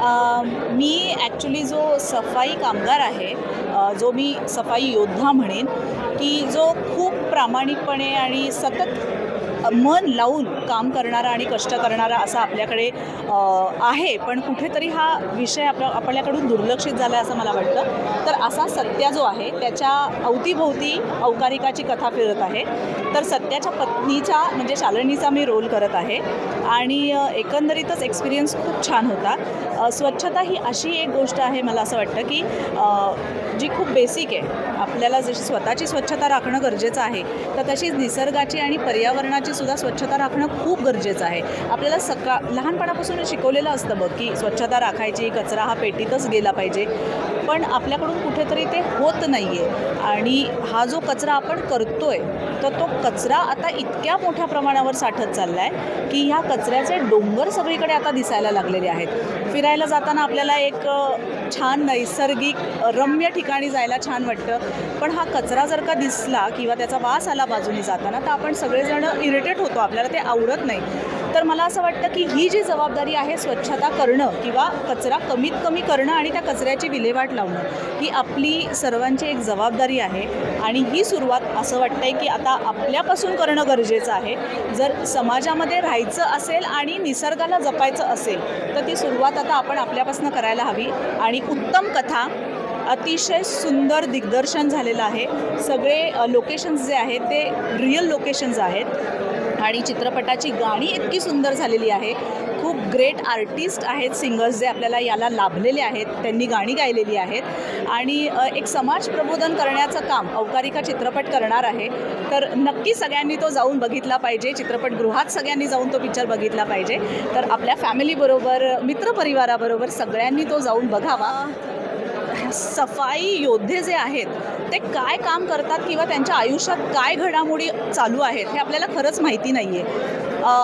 मी actually जो सफाई कामगार आहे जो मी सफाई योद्धा म्हणेन की जो खूप प्रामाणिकपणे आणि सतत मन लावून काम करणारा आणि कष्ट करणारा असा आपल्याकडे आहे. पण कुठेतरी हा विषय आपल्या आपल्याकडून दुर्लक्षित झाला आहे असं मला वाटतं. तर असा सत्या जो आहे त्याच्या अवतीभोवती अवकारिकाची कथा फिरत आहे. तर सत्याच्या पत्नीच्या म्हणजे शालनीचा मी रोल करत आहे. आणि एकंदरीतच एक्सपिरियन्स खूप छान होता. स्वच्छता ही अशी एक गोष्ट आहे मला असं वाटतं की जी खूप बेसिक आहे. आपल्याला जशी स्वतःची स्वच्छता राखणं गरजेचं आहे तर तशीच निसर्गाची आणि पर्यावरणाची सुद्धा स्वच्छता राखणं खूप गरजेचं आहे. आपल्याला सका लहानपणापासून शिकवलेलं असतं बघ की स्वच्छता राखायची कचरा हा पेटीतच गेला पाहिजे. पण आपल्याकडून कुठेतरी ते होत नाही आहे आणि हा जो कचरा आपण करतोय तर तो कचरा आता इतक्या मोठ्या प्रमाणावर साठत चालला आहे की ह्या कचऱ्याचे डोंगर सगळीकडे आता दिसायला लागलेले आहेत. फिरायला जाताना आपल्याला एक छान नैसर्गिक रम्य ठिकाणी जायला छान वाटतं. पण हा कचरा जर का दिसला किंवा त्याचा वास आला बाजूने जाताना तर आपण सगळेजण इरिटेट होतो. आपल्याला ते आवडत नाही. तर मला असं वाटतं की ही जी जबाबदारी आहे स्वच्छता करणं किंवा कचरा कमीत कमी करणं आणि त्या कचऱ्याची विल्हेवाट लावणं ही आपली सर्वांची एक जबाबदारी आहे. आणि ही सुरुवात असं वाटतं आहे की आता आपल्यापासून करणं गरजेचं आहे. जर समाजामध्ये राहायचं असेल आणि निसर्गाला जपायचं असेल तर ती सुरुवात आता आपण आपल्यापासून करायला हवी. आणि उत्तम कथा अतिशय सुंदर दिग्दर्शन झालेलं आहे. सगळे लोकेशन्स जे आहेत ते रिअल लोकेशन्स आहेत. आणि चित्रपटाची गाणी इतकी सुंदर झालेली आहे. खूप ग्रेट आर्टिस्ट आहेत सिंगर्स जे आपल्याला याला लाभलेले आहेत. त्यांनी गाणी गायलेली आहेत. आणि एक समाज प्रबोधन करण्याचं काम अवकारिका चित्रपट करणार आहे. तर नक्की सगळ्यांनी तो जाऊन बघितला पाहिजे. चित्रपटगृहात सगळ्यांनी जाऊन तो पिक्चर बघितला पाहिजे. तर आपल्या फॅमिलीबरोबर मित्रपरिवाराबरोबर सगळ्यांनी तो जाऊन बघावा. सफाई योद्धे जे आहेत ते काय काम करतात किंवा त्यांच्या आयुष्यात काय घडामोडी चालू आहेत हे आपल्याला खरंच माहिती नाही आहे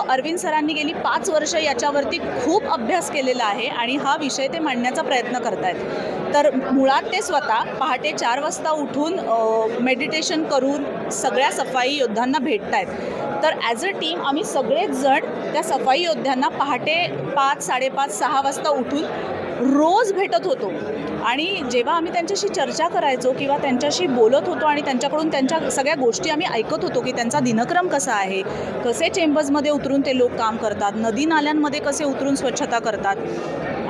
अरविंद सरांनी गेली पाच वर्ष याच्यावरती खूप अभ्यास केलेला आहे आणि हा विषय ते मांडण्याचा प्रयत्न करत आहेत तर मुळात ते स्वतः पहाटे चार वाजता उठून मेडिटेशन करून सगळ्या सफाई योद्ध्यांना भेटत आहेत तर ॲज अ टीम आम्ही सगळेच जण त्या सफाई योद्ध्यांना पहाटे पाच साडेपाच सहा वाजता उठून रोज भेटत होतो. आणि जेव्हा आम्ही त्यांच्याशी चर्चा करायचो किंवा त्यांच्याशी बोलत होतो आणि त्यांच्याकडून त्यांच्या सगळ्या गोष्टी आम्ही ऐकत होतो की त्यांचा दिनक्रम कसा आहे कसे चेंबर्समध्ये उतरून ते लोक काम करतात नदी नाल्यांमध्ये कसे उतरून स्वच्छता करतात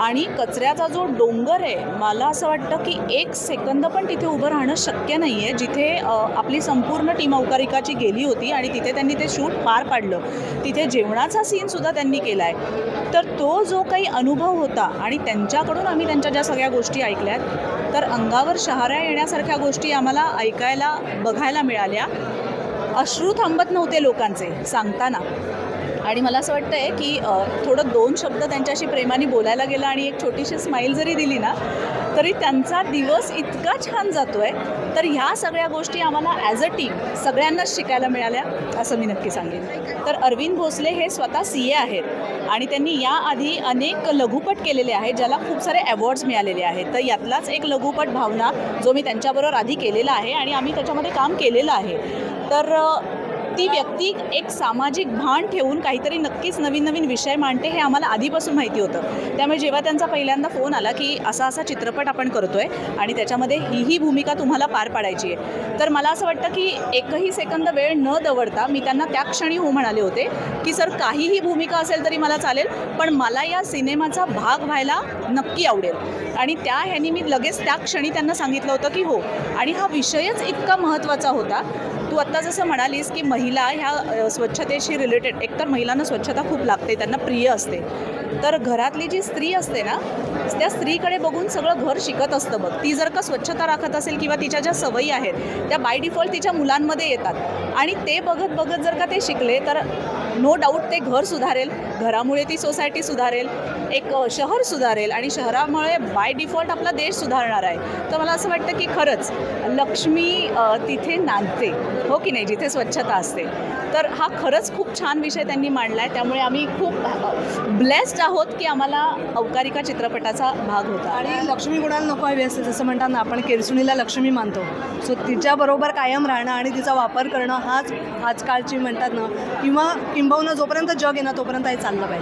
आणि कचऱ्याचा जो डोंगर आहे मला असं वाटतं की एक सेकंद पण तिथे उभं राहणं शक्य नाही आहे जिथे आपली संपूर्ण टीम अवकारिकाची गेली होती आणि तिथे त्यांनी ते शूट पार पाडलं. तिथे जेवणाचा सीनसुद्धा त्यांनी केला आहे तर तो जो काही अनुभव होता आणि त्यांच्याकडून आम्ही त्यांच्या ज्या सगळ्या गोष्टी ऐकल्यात तर अंगावर शहाऱ्या येण्यासारख्या गोष्टी आम्हाला ऐकायला बघायला मिळाल्या. अश्रू थांबत नव्हते लोकांचे सांगताना. आणि मला असं वाटतं आहे की थोडं दोन शब्द त्यांच्याशी प्रेमाने बोलायला गेलं आणि एक छोटीशी स्माईल जरी दिली ना तरी त्यांचा दिवस इतका छान जातो आहे तर ह्या सगळ्या गोष्टी आम्हाला ॲज अ टीम सगळ्यांनाच शिकायला मिळाल्या असं मी नक्की सांगेन. तर अरविंद भोसले हे स्वतः सी ए आहेत आणि त्यांनी याआधी अनेक लघुपट केलेले आहेत ज्याला खूप सारे अवॉर्ड्स मिळालेले आहेत. तर यातलाच एक लघुपट भावना जो मी त्यांच्याबरोबर आधी केलेला आहे आणि आम्ही त्याच्यामध्ये काम केलेलं आहे. तर ती व्यक्ती एक सामाजिक भान ठेवून काहीतरी नक्कीच नवीन नवीन विषय मांडते हे आम्हाला आधीपासून माहिती होतं. त्यामुळे जेव्हा त्यांचा पहिल्यांदा फोन आला की असा असा चित्रपट आपण करतोय आणि त्याच्यामध्ये ही ही भूमिका तुम्हाला पार पाडायची आहे. तर मला असं वाटतं की एकही सेकंद वेळ न दवडता मी त्यांना त्या क्षणी हो म्हणाले होते की सर काहीही भूमिका असेल तरी मला चालेल पण मला या सिनेमाचा भाग व्हायला नक्की आवडेल. आणि त्या ह्यानी मी लगेच त्या क्षणी त्यांना सांगितलं होतं की हो. आणि हा विषयच इतका महत्त्वाचा होता तू आत्ता जसं म्हणालीस की महिला ह्या स्वच्छतेशी रिलेटेड एकतर महिलांना स्वच्छता खूप लागते त्यांना प्रिय असते. तर घरातली जी स्त्री असते ना त्या स्त्रीकडे बघून सगळं घर शिकत असतं बघ. ती जर का स्वच्छता राखत असेल किंवा तिच्या ज्या सवयी आहेत त्या बाय डिफॉल्ट तिच्या मुलांमध्ये येतात. आणि ते बघत बघत जर का ते शिकले तर नो डाऊट ते घर सुधारेल घरामुळे ती सोसायटी सुधारेल एक शहर सुधारेल आणि शहरामुळे बाय डिफॉल्ट आपला देश सुधारणार आहे. तर मला असं वाटतं की खरंच लक्ष्मी तिथे नांदते. हो की नाही? जिथे स्वच्छता असते. तर हा खरंच खूप छान विषय त्यांनी मांडला आहे त्यामुळे आम्ही खूप ब्लेस्ड आहोत की आम्हाला अवकारिका चित्रपटाचा भाग होता. आणि लक्ष्मी गुणाला नको हवी असते. जसं म्हणतात ना आपण केरसुणीला लक्ष्मी मानतो. सो तिच्याबरोबर कायम राहणं आणि तिचा वापर करणं हाच आजकालची म्हणतात ना किंवा किंबहुना जोपर्यंत जग येणार तोपर्यंत हे चाललं पाहिजे.